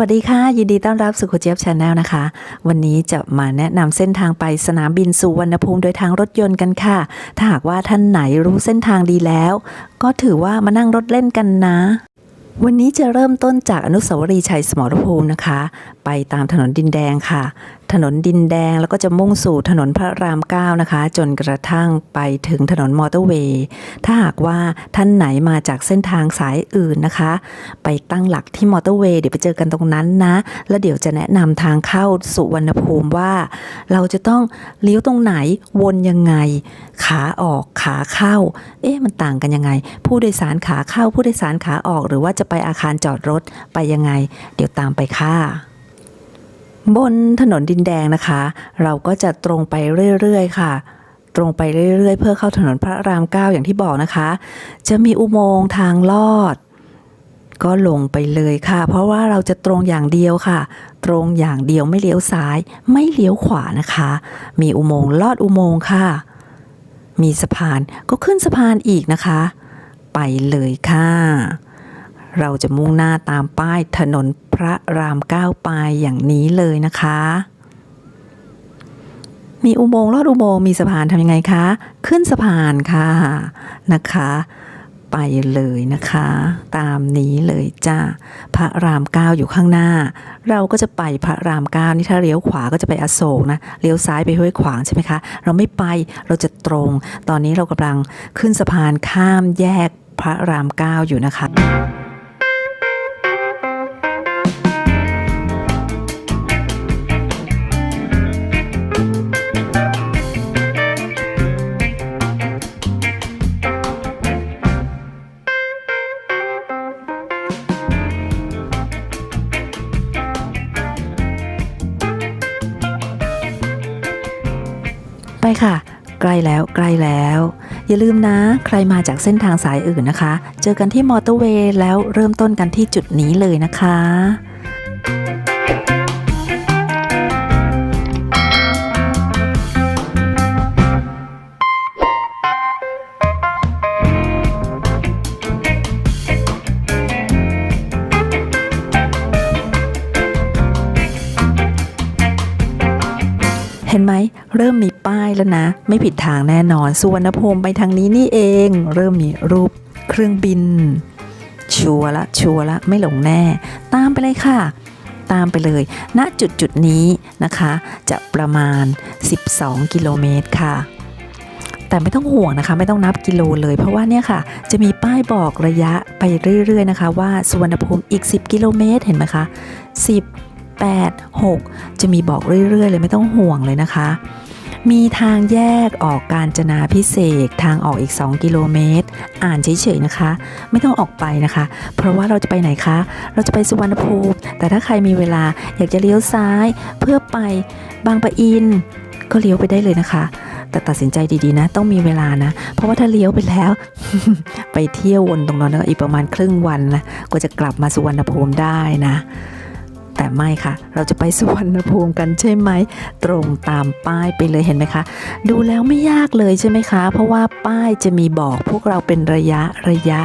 วัสดีค่ะ ยินดีต้อนรับสู่คุเจี๊ยบชาแนลนะคะ วันนี้จะมาแนะนำเส้นทางไปสนามบินสุวรรณภูมิโดยทางรถยนต์กันค่ะ ถ้าหากว่าท่านไหนรู้เส้นทางดีแล้ว ก็ถือว่ามานั่งรถเล่นกันนะ วันนี้จะเริ่มต้นจากอนุสาวรีย์ชัยสมรภูมินะคะ ไปตามถนนดินแดงค่ะถนนดินแดงแล้วก็จะมุ่งสู่ถนนพระรามเก้านะคะ จนกระทั่งไปถึงถนนมอเตอร์เวย์ ถ้าหากว่าท่านไหนมาจากเส้นทางสายอื่นนะคะ ไปตั้งหลักที่มอเตอร์เวย์เดี๋ยวไปเจอกันตรงนั้นนะ แล้วเดี๋ยวจะแนะนำทางเข้าสุวรรณภูมิว่า เราจะต้องเลี้ยวตรงไหนวนยังไง ขาออกขาเข้า เอ๊ะมันต่างกันยังไง ผู้โดยสารขาเข้าผู้โดยสารขาออก หรือว่าจะไปอาคารจอดรถไปยังไง เดี๋ยวตามไปค่ะ บนถนนดินแดงนะคะ เราก็จะตรงไปเรื่อยๆค่ะ ตรงไปเรื่อยๆ เพื่อเข้าถนนพระรามเก้าอย่างที่บอกนะคะ จะมีอุโมงค์ทางลอด ก็ลงไปเลยค่ะ เพราะว่าเราจะตรงอย่างเดียวค่ะ ตรงอย่างเดียวไม่เลี้ยวซ้าย ไม่เลี้ยวขวานะคะ มีอุโมงค์ลอดอุโมงค์ค่ะ มีสะพานก็ขึ้นสะพานอีกนะคะ ไปเลยค่ะ เราจะมุ่งหน้าตามป้ายถนนพระรามเก้าไปอย่างนี้เลยนะคะ มีอุโมงค์ลอดอุโมงค์มีสะพานทำยังไงคะ ขึ้นสะพานค่ะนะคะ ไปเลยนะคะ ตามนี้เลยจ้าพระรามเก้าอยู่ข้างหน้า เราก็จะไปพระรามเก้านี่ถ้าเลี้ยวขวาก็จะไปอโศกนะเลี้ยวซ้ายไปห้วยขวางใช่ไหมคะเราไม่ไปเราจะตรง ตอนนี้เรากำลังขึ้นสะพานข้ามแยกพระรามเก้าอยู่นะคะ ไปค่ะ ใกล้แล้วใกล้แล้ว อย่าลืมนะ ใครมาจากเส้นทางสายอื่นนะคะ เจอกันที่มอเตอร์เวย์แล้วเริ่มต้นกันที่จุดนี้เลยนะคะ ห็นไหมเริ่มมีป้ายแล้วนะ ไม่ผิดทางแน่นอนสุวรรณภูมิไปทางนี้นี่เอง เริ่มมีรูปเครื่องบิน ชัวละชัวละไม่หลงแน่ ตามไปเลยค่ะ ตามไปเลย ณจุดจุดนี้นะคะ จะประมาณ 12 กิโลเมตรค่ะแต่ไม่ต้องห่วงนะคะ ไม่ต้องนับกิโลเลย เพราะว่าเนี่ยค่ะ จะมีป้ายบอกระยะไปเรื่อยๆนะคะ ว่าสุวรรณภูมิอีก 10 กิโลเมตรเห็นไหมคะ10 8 6 จะมีบอกเรื่อยๆ เลยไม่ต้องห่วงเลยนะคะ มีทางแยกออกการจนาพิเศษทางออกอีก 2 กิโลเมตร อ่านเฉยๆนะคะ ไม่ต้องออกไปนะคะ เพราะว่าเราจะไปไหนคะ เราจะไปสุวรรณภูมิ แต่ถ้าใครมีเวลาอยากจะเลี้ยวซ้ายเพื่อไปบางปะอิน ก็เลี้ยวไปได้เลยนะคะแต่ตัดสินใจดีๆนะ ต้องมีเวลานะ เพราะว่าถ้าเลี้ยวไปแล้ว ไปเที่ยววนตรงนั้นอีกประมาณครึ่งวันนะกว่าจะกลับมาสุวรรณภูมิได้นะ แต่ไม่ค่ะ เราจะไปสุวรรณภูมิกันใช่ไหม ตรงตามป้ายไปเลยเห็นไหมคะ ดูแล้วไม่ยากเลยใช่ไหมคะ เพราะว่าป้ายจะมีบอกพวกเราเป็นระยะระยะ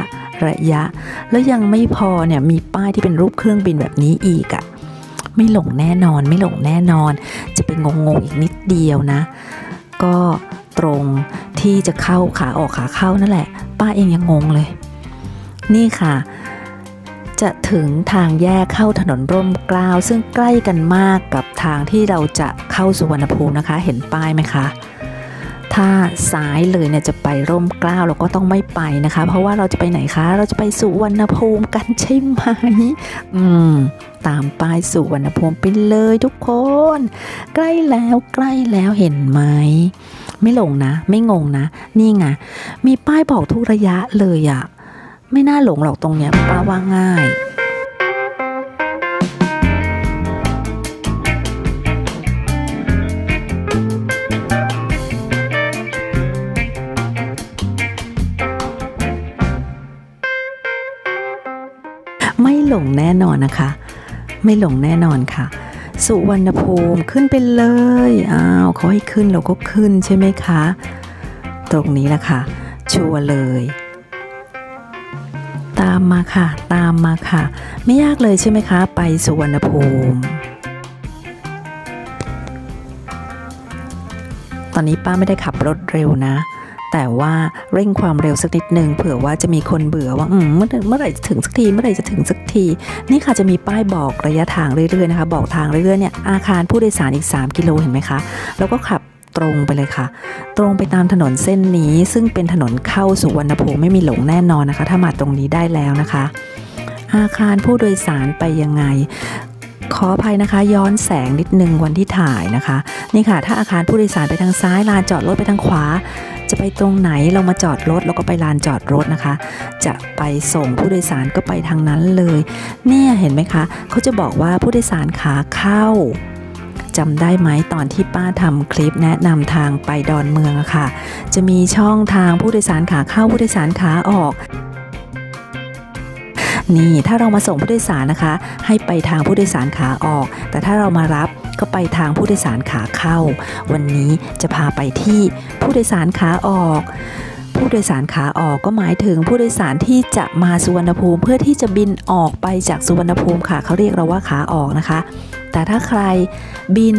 ระยะ แล้วยังไม่พอเนี่ยมีป้ายที่เป็นรูปเครื่องบินแบบนี้อีกอะไม่หลงแน่นอนไม่หลงแน่นอน จะเป็นงงๆอีกนิดเดียวนะ ก็ตรงที่จะเข้าขาออกขาเข้านั่นแหละ ป้าเองยังงงเลย นี่ค่ะ จะถึงทางแยกเข้าถนนร่มกล้าว ซึ่งใกล้กันมากกับทางที่เราจะเข้าสุวรรณภูมินะคะ เห็นป้ายไหมคะ ถ้าซ้ายเลยเนี่ยจะไปร่มกล้าวเราก็ต้องไม่ไปนะคะ เพราะว่าเราจะไปไหนคะ เราจะไปสุวรรณภูมิกันใช่ไหมอืมตามป้ายสุวรรณภูมิไปเลยทุกคน ใกล้แล้วใกล้แล้วเห็นไหมไม่หลงนะ ไม่งงนะ นี่ไงมีป้ายบอกทุกระยะเลยอะ ไม่น่าหลงหรอกตรงเนี้ยป้าว่าง่ายไม่หลงแน่นอนนะคะ ไม่หลงแน่นอนค่ะ สุวรรณภูมิขึ้นไปเลยอ้าวเขาให้ขึ้นเราก็ขึ้นใช่ไหมคะ ตรงนี้แหละค่ะ ชัวร์เลย ตามมาค่ะ ตามมาค่ะ ไม่ยากเลยใช่ไหมคะ ไปสุวรรณภูมิ ตอนนี้ป้าไม่ได้ขับรถเร็วนะ แต่ว่าเร่งความเร็วสักนิดหนึ่งเผื่อว่าจะมีคนเบื่อว่าอืมเมื่อเมื่อไหร่จะถึงสักทีเมื่อไหร่จะถึงสักที นี่ค่ะจะมีป้ายบอกระยะทางเรื่อยๆนะคะ บอกทางเรื่อยๆเนี่ยอาคารผู้โดยสารอีก 3 กิโลเห็นไหมคะ แล้วก็ขับ ตรงไปเลยค่ะ ตรงไปตามถนนเส้นนี้ ซึ่งเป็นถนนเข้าสุวรรณภูมิไม่มีหลงแน่นอนนะคะ ถ้ามาตรงนี้ได้แล้วนะคะ อาคารผู้โดยสารไปยังไง ขออภัยนะคะ ย้อนแสงนิดนึงวันที่ถ่ายนะคะ นี่ค่ะ ถ้าอาคารผู้โดยสารไปทางซ้ายลานจอดรถไปทางขวา จะไปตรงไหนเรามาจอดรถแล้วก็ไปลานจอดรถนะคะ จะไปส่งผู้โดยสารก็ไปทางนั้นเลย เนี่ยเห็นไหมคะเขาจะบอกว่าผู้โดยสารขาเข้า จำได้ไหมตอนที่ป้าทำคลิปแนะนำทางไปดอนเมืองอะค่ะ จะมีช่องทางผู้โดยสารขาเข้าผู้โดยสารขาออกนี่ถ้าเรามาส่งผู้โดยสารนะคะ ให้ไปทางผู้โดยสารขาออก แต่ถ้าเรามารับก็ไปทางผู้โดยสารขาเข้า วันนี้จะพาไปที่ผู้โดยสารขาออก ผู้โดยสารขาออกก็หมายถึงผู้โดยสารที่จะมาสุวรรณภูมิ เพื่อที่จะบินออกไปจากสุวรรณภูมิค่ะ เขาเรียกเราว่าขาออกนะคะ แต่ถ้าใครบิน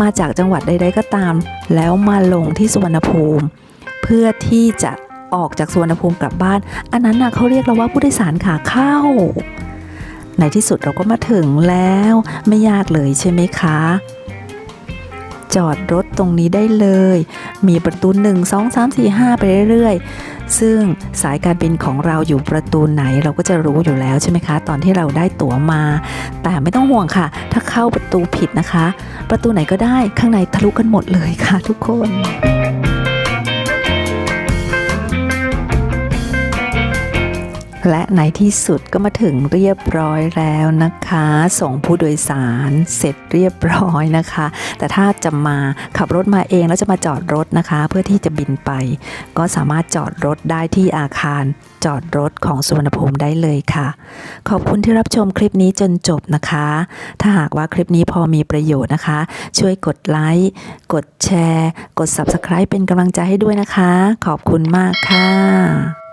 มาจากจังหวัดใดๆก็ตาม แล้วมาลงที่สุวรรณภูมิ เพื่อที่จะออกจากสุวรรณภูมิกลับบ้าน อันนั้นนะเขาเรียกเราว่าผู้โดยสารขาเข้า ในที่สุดเราก็มาถึงแล้วไม่ยากเลยใช่ไหมคะ จอดรถตรงนี้ได้เลย มีประตู 1 2 3 4 5 ไปเรื่อยๆ ซึ่งสายการบินของเราอยู่ประตูไหนเราก็จะรู้อยู่แล้วใช่ไหมคะ ตอนที่เราได้ตั๋วมา แต่ไม่ต้องห่วงค่ะ ถ้าเข้าประตูผิดนะคะ ประตูไหนก็ได้ข้างในทะลุกันหมดเลยค่ะทุกคน และในที่สุดก็มาถึงเรียบร้อยแล้วนะคะ ส่งผู้โดยสารเสร็จเรียบร้อยนะคะ แต่ถ้าจะมาขับรถมาเองแล้วจะมาจอดรถนะคะ เพื่อที่จะบินไป ก็สามารถจอดรถได้ที่อาคารจอดรถของสุวรรณภูมิได้เลยค่ะ ขอบคุณที่รับชมคลิปนี้จนจบนะคะ ถ้าหากว่าคลิปนี้พอมีประโยชน์นะคะ ช่วยกดไลค์ กดแชร์ กด Subscribe เป็นกำลังใจให้ด้วยนะคะ ขอบคุณมากค่ะ